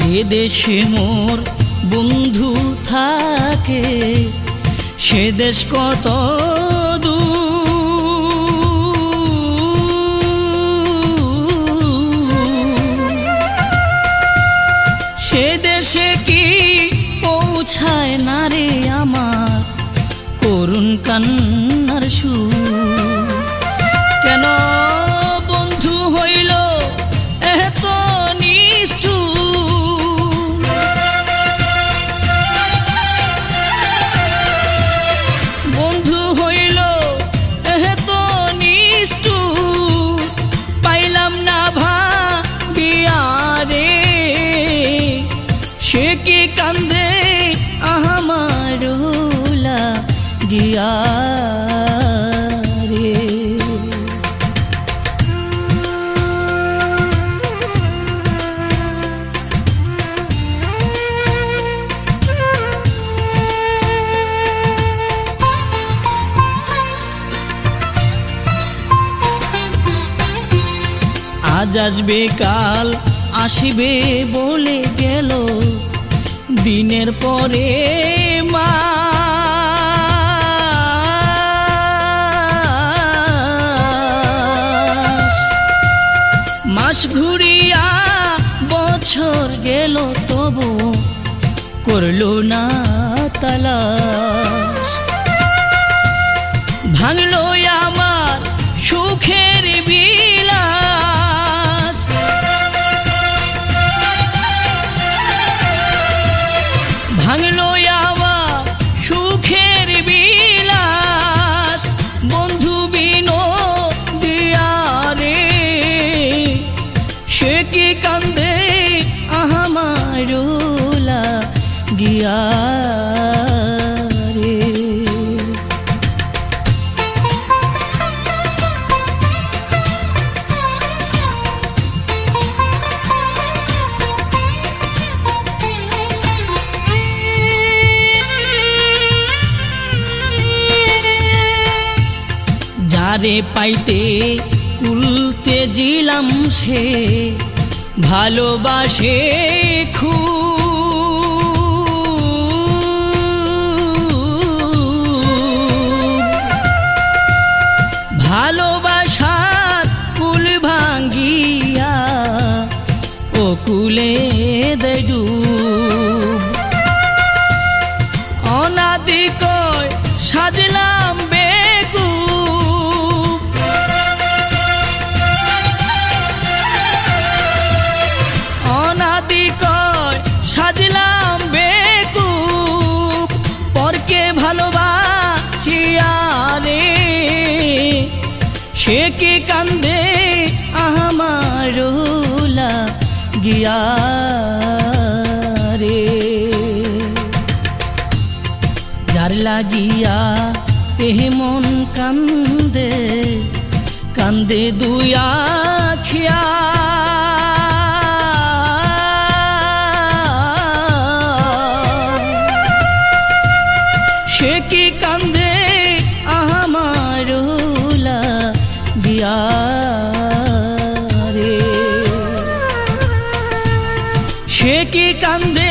যে দেশে মোর বন্ধু থাকে, সে দেশ কত সে দেশে কি পৌঁছায় না রে আমার করুণ কান্নার সুর? আজ আসবে কাল আসিবে বলে গেল। দিনের পরে মা গেল তবু করল না তালাশ কি কান্দে আহমারোলা গিয়া যারে পাইতে কুলতে জিলাম সে ভালোবাসে খুব। ভালোবাসার কুল ভাঙ্গিয়া ও কুলে দেয় ডুব অনাদি কয় সাজলাম গিয়া রে। যার লাগিয়া এহে মন কান্দে কান্দে দুয়া কি কান্দে